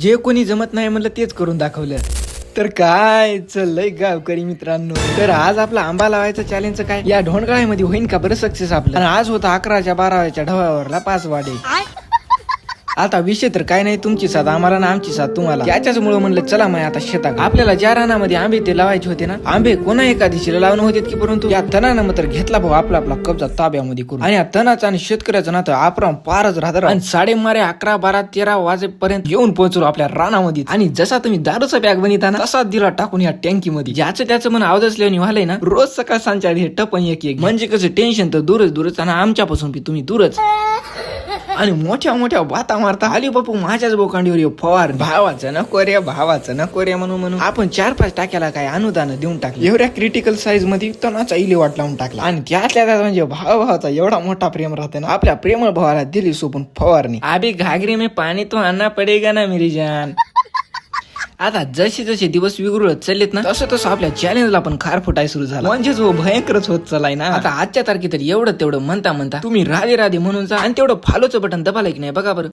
जे कोणी जमत नाही म्हणलं तेच करून दाखवलं. तर काय चाललंय गावकरी मित्रांनो? तर आज आपला आंबा लावायचं चॅलेंज काय? या ढोणगाळ्यामध्ये होईन का बरं सक्सेस आपलं? आणि आज होता अकराच्या बाराव्याच्या ढवावरला पाच वाडे आता विषय तर काय नाही तुमची साथ आम्हाला ना आमची साथ तुम्हाला. याच्याच मुळे म्हणलं चला मग आता शेतात. आपल्याला ज्या रानामध्ये आंबे ते लावायचे होते ना आंबे कोणा एका दिशेला लावणं होते की परंतु? या तणानं मात्र घेतला भाऊ आपला आपला कब्जा ताब्यामध्ये करून. आणि या तणाचा आणि शेतकऱ्याचं नातं आपण पारच राहत आणि साडेमारे अकरा बारा तेरा वाजेपर्यंत येऊन पोहोचलो आपल्या रानामध्ये. आणि जसा तुम्ही दारूचा बॅग बनिता ना तसा दिला टाकून या टँकीमध्ये. ज्याचं त्याचं मन आवडसल्याने व्हालंय ना रोज सकाळ सांच्या हे टपन एक एक म्हणजे कसं टेन्शन तर दूरच दूरच आणि आमच्यापासून तुम्ही दूरच. आणि मोठ्या मोठ्या बाता मारता आली बापू माझ्याच बोकांडीवर येऊ. फवार. भावाचं नको रे भावाचं नको रे म्हणून म्हणून. आपण चार पाच टाक्याला काय अनुदान देऊन टाकले? एवढ्या क्रिटिकल साईजमध्ये तणाचा इली वाट लावून टाकला. आणि त्यातल्या त्यात म्हणजे भाव भावाचा एवढा मोठा प्रेम राहते ना आपल्या प्रेमळ भावाला दिली सोपून फवारणी. आबी घागरी में पाणी तो आणा पडेगा ना मेरी जान आता जसे जसे दिवस विगुरत चाललेत ना तसं तसं आपल्या चॅलेंजला पण खार फुटाय सुरू झाला. म्हणजेच वो भयंकरच होत चालाय ना. आता आजच्या तारखेत तर एवढं तेवढं म्हणता म्हणता तुम्ही राधे राधे म्हणून जा आणि तेवढं फॉलोचं बटन दबाला की नाही बघा बरं.